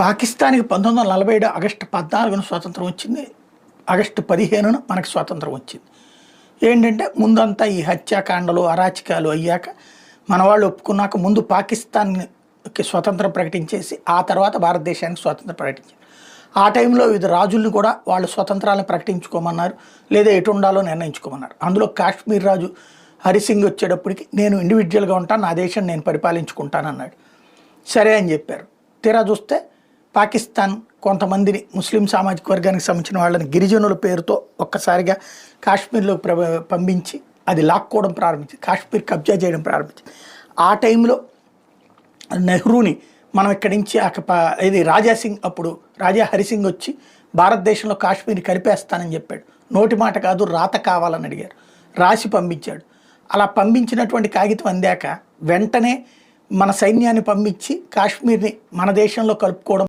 పాకిస్తాన్కి పంతొమ్మిది వందల నలభై ఏడు ఆగస్టు పద్నాలుగున స్వాతంత్రం వచ్చింది. ఆగస్టు పదిహేనున మనకి స్వాతంత్రం వచ్చింది. ఏంటంటే ముందంతా ఈ హత్యాకాండలు అరాచకాలు అయ్యాక మన వాళ్ళు ఒప్పుకున్నాక ముందు పాకిస్తాన్కి స్వతంత్రం ప్రకటించేసి ఆ తర్వాత భారతదేశానికి స్వాతంత్రం ప్రకటించారు. ఆ టైంలో వివిధ రాజుల్ని కూడా వాళ్ళు స్వతంత్రాలను ప్రకటించుకోమన్నారు లేదా ఎటు ఉండాలో నిర్ణయించుకోమన్నారు. అందులో కాశ్మీర్ రాజు హరిసింగ్ వచ్చేటప్పటికి నేను ఇండివిజువల్గా ఉంటాను నా దేశం నేను పరిపాలించుకుంటానన్నాడు. సరే అని చెప్పారు. తీరా చూస్తే పాకిస్తాన్ కొంతమందిని ముస్లిం సామాజిక వర్గానికి సంబంధించిన వాళ్ళని గిరిజనుల పేరుతో ఒక్కసారిగా కాశ్మీర్లోకి ప్ర పంపించి అది లాక్కోవడం ప్రారంభించింది కాశ్మీర్ కబ్జా చేయడం ప్రారంభించింది ఆ టైంలో నెహ్రూని మనం ఇక్కడి నుంచి ఇది రాజా సింగ్ అప్పుడు రాజా హరిసింగ్ వచ్చి భారతదేశంలో కాశ్మీర్ కలిపేస్తానని చెప్పాడు. నోటి మాట కాదు రాత కావాలని అడిగారు. రాసి పంపించాడు. అలా పంపించినటువంటి కాగితం అందాక వెంటనే మన సైన్యాన్ని పంపించి కాశ్మీర్ని మన దేశంలో కలుపుకోవడం